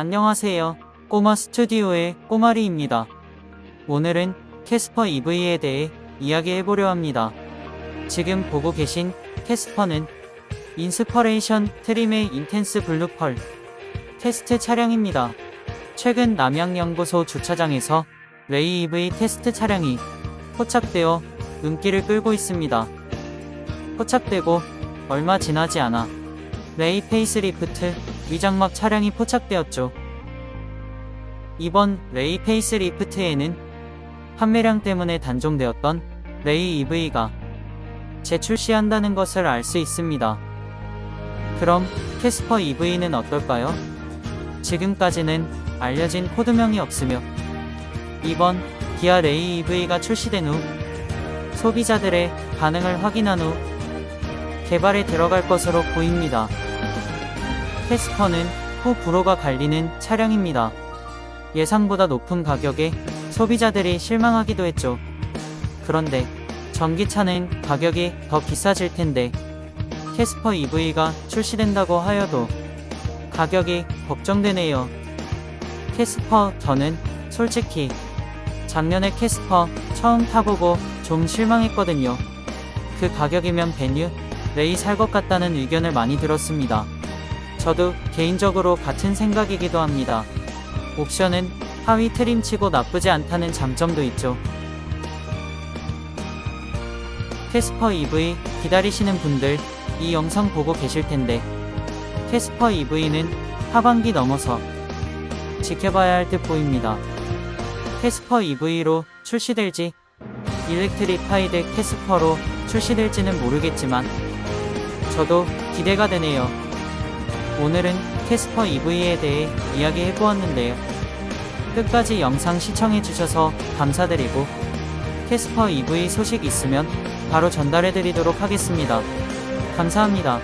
안녕하세요. 꼬마 스튜디오의 꼬마리입니다. 오늘은 캐스퍼 EV에 대해 이야기해보려 합니다. 지금 보고 계신 캐스퍼는 인스퍼레이션 트림의 인텐스 블루펄 테스트 차량입니다. 최근 남양연구소 주차장에서 레이 EV 테스트 차량이 포착되어 눈길을 끌고 있습니다. 포착되고 얼마 지나지 않아 레이 페이스리프트 위장막 차량이 포착되었죠. 이번 레이 페이스리프트에는 판매량 때문에 단종되었던 레이 EV가 재출시한다는 것을 알 수 있습니다. 그럼 캐스퍼 EV는 어떨까요? 지금까지는 알려진 코드명이 없으며 이번 기아 레이 EV가 출시된 후 소비자들의 반응을 확인한 후 개발에 들어갈 것으로 보입니다. 캐스퍼는 호불호가 갈리는 차량입니다. 예상보다 높은 가격에 소비자들이 실망하기도 했죠. 그런데 전기차는 가격이 더 비싸질 텐데 캐스퍼 EV가 출시된다고 하여도 가격이 걱정되네요. 캐스퍼 저는 솔직히 작년에 캐스퍼 처음 타보고 좀 실망했거든요. 그 가격이면 베뉴 레이 살 것 같다는 의견을 많이 들었습니다. 저도 개인적으로 같은 생각이기도 합니다. 옵션은 하위 트림치고 나쁘지 않다는 장점도 있죠. 캐스퍼 EV 기다리시는 분들 이 영상 보고 계실 텐데 캐스퍼 EV는 하반기 넘어서 지켜봐야 할 듯 보입니다. 캐스퍼 EV로 출시될지 일렉트리파이드 캐스퍼로 출시될지는 모르겠지만 저도 기대가 되네요. 오늘은 캐스퍼 EV에 대해 이야기해 보았는데요. 끝까지 영상 시청해 주셔서 감사드리고 캐스퍼 EV 소식 있으면 바로 전달해 드리도록 하겠습니다. 감사합니다.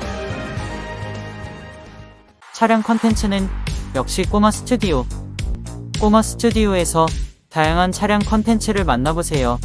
차량 컨텐츠는 역시 꼬마 스튜디오. 꼬마 스튜디오에서 다양한 차량 컨텐츠를 만나보세요.